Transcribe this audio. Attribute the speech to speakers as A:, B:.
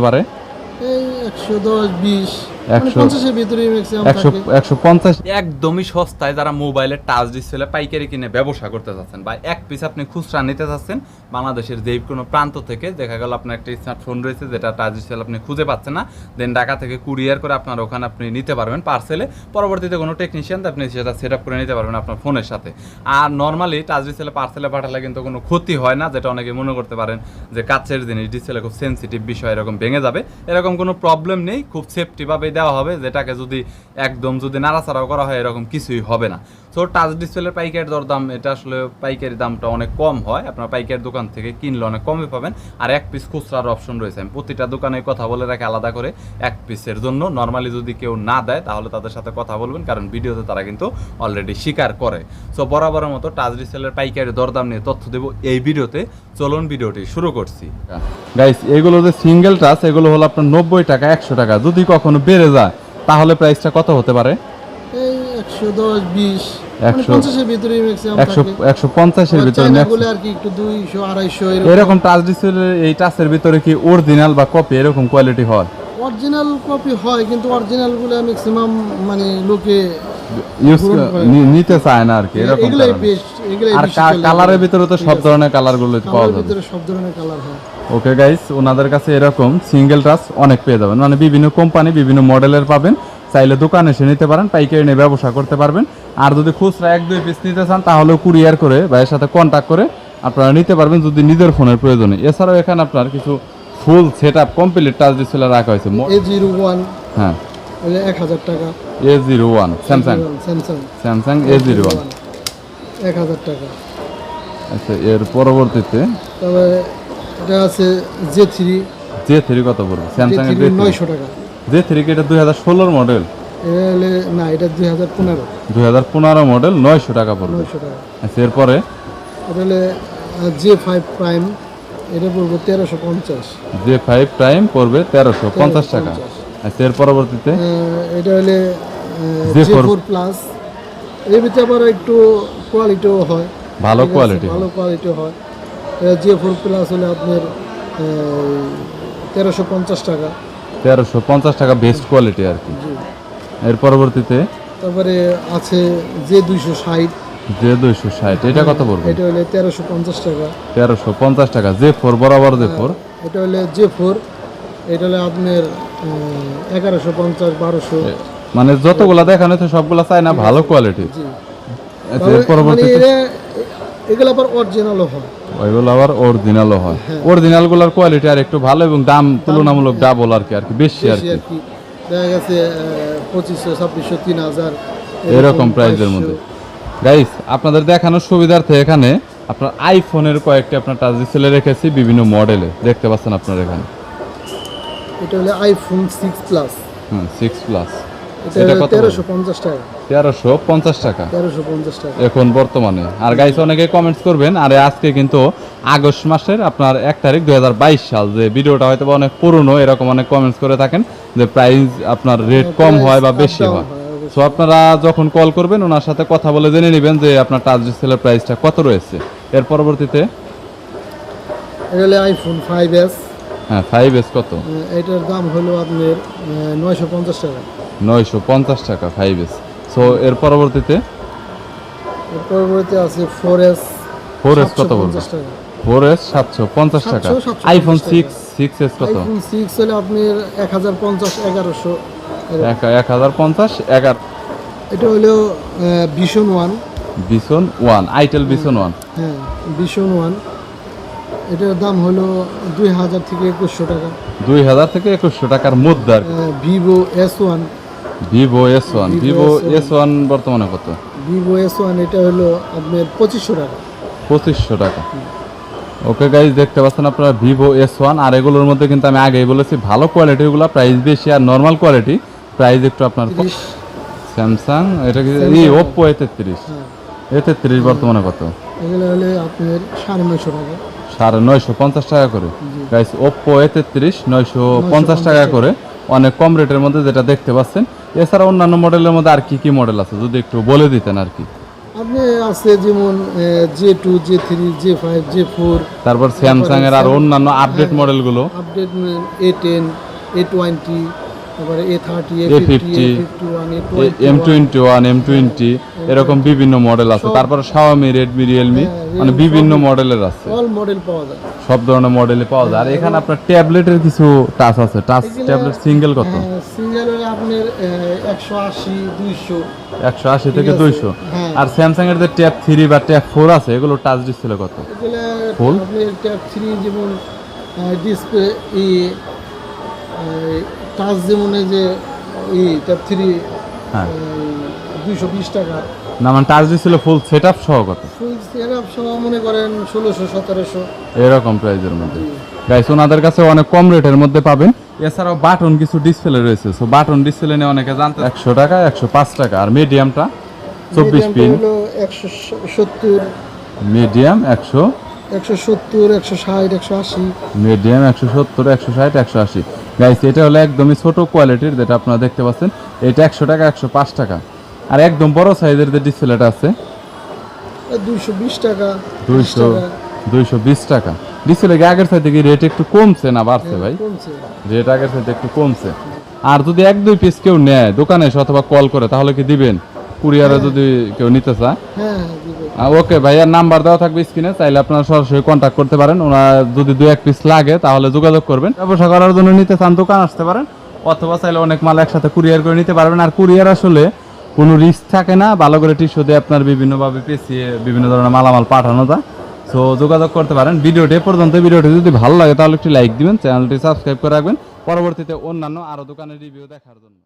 A: পারে?
B: এই একশো দশ বিশ। মানে
C: একদমই সস্তায় যারা মোবাইলের টাচ ডিসপ্লে পাইকারি কিনে ব্যবসা করতে চাচ্ছেন বা এক পিস আপনি খুচরা নিতে চাচ্ছেন বাংলাদেশের যে কোনো প্রান্ত থেকে দেখা গেল আপনার একটা স্মার্টফোন রয়েছে যেটা টাচ ডিসপ্লে আপনি খুঁজে পাচ্ছেন না দেন ঢাকা থেকে কুরিয়ার করে আপনার ওখানে আপনি নিতে পারবেন পার্সেলে পরবর্তীতে কোনো টেকনিশিয়ান আপনি সেটা সেট আপ করে নিতে পারবেন আপনার ফোনের সাথে। আর নর্মালি টাচ ডিসপ্লে পার্সেলে পাঠালে কিন্তু কোনো ক্ষতি হয় না যেটা অনেকে মনে করতে পারেন যে কাছের জিনিস ডিসপ্লে খুব সেন্সিটিভ বিষয় এরকম ভেঙে যাবে। এরকম কোনো প্রবলেম নেই খুব সেফটিভাবেই দেওয়া হবে যেটাকে যদি একদম যদি নাড়াচাড়াও করা হয় এরকম কিছুই হবে না। সো টাচ ডিসপ্লের পাইকারি দরদাম, এটা আসলে পাইকারি দামটা অনেক কম হয়। আপনার পাইকারি দোকান থেকে কিনলে অনেক কমে পাবেন। আর এক পিস খুচরার অপশন রয়েছে। আমি প্রতিটা দোকানে কথা বলে রাখি আলাদা করে এক পিসের জন্য। নর্মালি যদি কেউ না দেয়, তাহলে তাদের সাথে কথা বলবেন, কারণ ভিডিওতে তারা কিন্তু অলরেডি স্বীকার করে। সো বরাবরের মতো টাচ ডিসপ্লের পাইকারি দরদাম নিয়ে তথ্য দেবো এই ভিডিওতে। চলুন ভিডিওটি শুরু করছি।
A: গাইস এগুলো যে সিঙ্গেল টাচ এগুলো হলো আপনার নব্বই টাকা, একশো টাকা। যদি কখনো বেড়ে যায়, তাহলে প্রাইসটা কত হতে পারে?
B: একশো দশ বিশ মানে। আর কি একটু দুইশো আড়াইশো এরকম।
A: এরকম টাচ ডিসপ্লে এই টাচের ভিতরে কি অরিজিনাল বা কপি এরকম কোয়ালিটি হয়?
B: অরিজিনাল কপি হয় কিন্তু অরিজিনালগুলো ম্যাক্সিমাম মানে লোকে
A: ইউজ
B: পূরণ করে।
A: নিতে চায় না আর কি এরকম
B: এগুলাই
A: কারণে।
B: বেস্ট এগুলাই
A: আর কালারের ভিতরে তো সব ধরনের কালারগুলো পাওয়া যাবে
B: সব ধরনের কালার হয়।
A: ওকে গাইস ওনাদের কাছে এরকম সিঙ্গেল টাচ অনেক পেয়ে যাবেন। মানে বিভিন্ন কোম্পানি বিভিন্ন মডেলের পাবেন। চাইলে দোকানে এসে নিতে পারেন পাইকারি নিয়ে ব্যবসা করতে পারবেন। আর যদি খুচরা এক দুই পিস নিতে চান তাহলেও কুরিয়ার করে ভাইয়ের সাথে কন্ট্যাক্ট করে আপনারা নিতে পারবেন যদি নিজের ফোনের প্রয়োজনে। এছাড়াও এখানে আপনার কিছু full set up complete touch display রাখা হয়েছে।
B: এ জিরো ওয়ান
A: হ্যাঁ।
B: এক হাজার টাকা।
A: A zero one Samsung
B: Samsung
A: Samsung A zero one
B: এক হাজার টাকা।
A: আচ্ছা এর পরবর্তীতে?
B: তবে এটা আছে জে থ্রি।
A: জে থ্রি কত পড়বে?
B: জে
A: স্যামসাং এর
B: নয়শো টাকা।
A: জে থ্রি কি এটা দুই হাজার ষোলোর মডেল
B: না এটা দুই হাজার পনেরো।
A: দুই হাজার পনেরো মডেল নয়শো টাকা পড়বে।
B: নয়শো টাকা।
A: আচ্ছা এরপরে?
B: এটা হলে জে ফাইভ প্রাইম এটা পড়বে তেরোশো পঞ্চাশ।
A: জে ফাইভ প্রাইম পড়বে তেরোশো পঞ্চাশ টাকা। আচ্ছা এর পরবর্তীতে?
B: এটা হলে জে ফোর প্লাস এর ভিতরে আবার একটু কোয়ালিটিও হয়।
A: ভালো কোয়ালিটি
B: ভালো কোয়ালিটি হয়। জে ফোর প্লাস হলে আপনার তেরোশো পঞ্চাশ টাকা।
A: তেরোশো পঞ্চাশ টাকা বেস্ট কোয়ালিটি আর কি। এর পরবর্তীতে?
B: তারপরে আছে যে দুইশো ষাট।
A: জে দুইশো ষাট এটা কত পড়বে?
B: এটা হলে তেরোশো পঞ্চাশ টাকা।
A: তেরোশো পঞ্চাশ টাকা জে ফোর বরাবর জে ফোর
B: এটা হলে জে ফোর এটা হলে আপনার এগারোশো পঞ্চাশ বারোশো।
A: মানে যতগুলা দেখানো হচ্ছে সবগুলা চাই না ভালো কোয়ালিটি আচ্ছা
B: মানে
A: পরবর্তীতে?
B: এরা এগুলো আবার অরিজিনালও হয়।
A: ওইগুলো আবার অরিজিনালও হয়। অরিজিনালগুলার কোয়ালিটি আর একটু ভালো এবং দাম তুলনামূলক ডাবল আর কি আর কি বেশি আর কি।
B: দেখা গেছে পঁচিশশো ছাব্বিশশো তিন হাজার
A: এরকম প্রাইসের মধ্যে। গাইস আপনাদের দেখানোর সুবিধার্থে এখানে আপনার আইফোনের কয়েকটি আপনার টাচ ডিসপ্লে রেখেছি বিভিন্ন মডেলে দেখতে পাচ্ছেন আপনার এখানে।
B: এটা হলো iPhone six plus
A: hmm six plus
B: এটা তেরোশো পঞ্চাশ টাকা।
A: তেরোশো পঞ্চাশ টাকা।
B: তেরোশো পঞ্চাশ টাকা।
A: এখন বর্তমানে। আর গাইস অনেকে কমেন্টস করবেন আর আজকে কিন্তু আগস্ট মাসের আপনার এক তারিখ দু হাজার বাইশ সাল। যে ভিডিওটা হয়তো অনেক পুরনো এরকম অনেক কমেন্টস করে থাকেন যে প্রাইস আপনার রেট কম হয় বা বেশি হয়।
B: হয়,
A: সো আপনারা যখন কল করবেন ওনার সাথে কথা বলে জেনে নেবেন যে আপনার টাচ ডিসপ্লের প্রাইসটা কত রয়েছে। এর পরবর্তীতে
B: আইফোন ফাইভ এস
A: হ্যাঁ ফাইভ এস কত?
B: এটার দাম হলো আপনার নয়শো পঞ্চাশ টাকা।
A: নয়শো পঞ্চাশ টাকা ফাইভ এস সো এর পরবর্তীতে?
B: এর পরবর্তী আছে ফোর এস
A: 4S কত বলব?
B: টাকা।
A: ফোর এস সাতশো পঞ্চাশ টাকা। আইফোন
B: টাকা।
A: সিক্স সিক্স এস কত?
B: আইফোন সিক্স হলে আপনার এক হাজার পঞ্চাশ এগারোশো।
A: এক এক হাজার পঞ্চাশ এগারো
B: এটা হলো vision one
A: vision one itel vision one
B: হ্যাঁ ভিশন ওয়ান এটার দাম হলো দুই হাজার থেকে একুশশো টাকা।
A: দুই হাজার থেকে একুশশো টাকার মধ্যে
B: Vivo S one
A: Vivo S one Vivo S one বর্তমানে কত?
B: ভিভো এস ওয়ান এটা হলো আপনার পঁচিশশো টাকা।
A: পঁচিশশো টাকা। ওকে গাইজ দেখতে পাচ্ছেন আপনারা ভিভো এস ওয়ান আর এগুলোর মধ্যে কিন্তু আমি আগেই বলেছি ভালো কোয়ালিটিগুলো প্রাইস বেশি আর নর্মাল কোয়ালিটি প্রাইস একটু আপনার স্যামসাং এটা কি। এই ওপ্পো এ তেত্রিশ।
B: হ্যাঁ।
A: এ তেত্রিশ বর্তমানে কত?
B: এগুলো হলে আপনার সাড়ে নয়শো টাকা।
A: সাড়ে নয়শো পঞ্চাশ টাকা করে। গাইস ওপ্পো এ তেত্রিশ নয়শো পঞ্চাশ টাকা করে। অনেক কম রেটের মধ্যে যেটা দেখতে পাচ্ছেন। এছাড়া অন্যান্য মডেলের মধ্যে আর কি কি মডেল আছে? যদি একটু বলে দিতেন আর কি।
B: আপনি আছে যেমন J two J three J five J four
A: তারপর স্যামসাং এর আর অন্যান্য আপডেট মডেলগুলো
B: update A ten A twenty তারপরে A thirty A fifty
A: M twenty one M twenty এরকম বিভিন্ন মডেল আছে। তারপর শাওমি রেডমি রিয়েলমি
B: হ্যাঁ,
A: মানে বিভিন্ন মডেলের আছে।
B: অল মডেল পাওয়া যায়।
A: সব ধরনের মডেলই পাওয়া যায়। আর এখানে আপনার ট্যাবলেটের কিছু টাচ আছে। টাচ ট্যাবলেট সিঙ্গেল কত?
B: সিঙ্গেল হলে আপনার একশো আশি
A: একশো আশি থেকে
B: আছে,
A: দুইশো।
B: হ্যাঁ।
A: আর স্যামসাং এর যে ট্যাব থ্রি বা ট্যাব ফোর আছে এগুলো টাচ ডিসপ্লে কত?
B: এগুলো? ট্যাব থ্রি যেমন ডিসপ্লে ই টাচ যেমন এই যে ই ট্যাব থ্রি
A: হ্যাঁ।
B: দুইশো বিশ টাকা।
A: না মানে touch display full set up সহ কত?
B: ফুল সেটআপ সহ মনে করেন ষোলোশো সতেরোশো।
A: এরকম প্রাইজের মধ্যে। গাইস ওনাদের কাছে অনেক কম রেটের মধ্যে পাবেন। এছাড়াও বাটন কিছু ডিসপ্লে রয়েছে। সো বাটন ডিসপ্লে নিয়ে অনেকে জানতে একশো টাকা একশো পাঁচ টাকা। আর মিডিয়ামটা চব্বিশ পিন
B: একশো সত্তর।
A: মিডিয়াম একশো
B: একশো সত্তর একশো ষাট একশো আশি।
A: মিডিয়াম একশো সত্তর একশো ষাট একশো আশি। গাইস এটা হলো একদমই ছোট কোয়ালিটির যেটা আপনারা দেখতে পাচ্ছেন। এটা একশো টাকা একশো পাঁচ টাকা। আর একদম বড় সাইজের যে ডিসপ্লেটা আছে
B: দুইশো বিশ টাকা
A: দুইশো দুইশো বিশ টাকা। ডিসপ্লে আগের সাইড থেকে রেট একটু কমছে না বাড়ছে ভাই।
B: কমছে।
A: রেট আগের সাথে একটু কমছে। আর যদি এক দুই পিস কেউ নেয় দোকানে এসে অথবা কল করে তাহলে কি দিবেন? কুরিয়ারে যদি কেউ নিতে চায়।
B: হ্যাঁ হ্যাঁ
A: ওকে ভাইয়ার নাম্বার দেওয়া থাকবে স্ক্রিনে চাইলে আপনারা সরাসরি কন্ট্যাক্ট করতে পারেন। ওনার যদি দু এক পিস লাগে, তাহলে যোগাযোগ করবেন। ব্যবসা করার জন্য নিতে চান, দোকান আসতে পারেন, অথবা চাইলে অনেক মাল একসাথে কুরিয়ার করে নিতে পারবেন। আর কুরিয়ার আসলে কোনো রিস্ক থাকে না, ভালো করে টিস্যু দিয়ে আপনার বিভিন্নভাবে পেঁচিয়ে বিভিন্ন ধরনের মালামাল পাঠানো যায়। সো যোগাযোগ করতে পারেন। ভিডিওটি পর্যন্ত, ভিডিওটি যদি ভালো লাগে, তাহলে একটি লাইক দিবেন চ্যানেলটি সাবস্ক্রাইব করে রাখবেন। পরবর্তীতে অন্যান্য আরও দোকানের রিভিউ দেখার জন্য।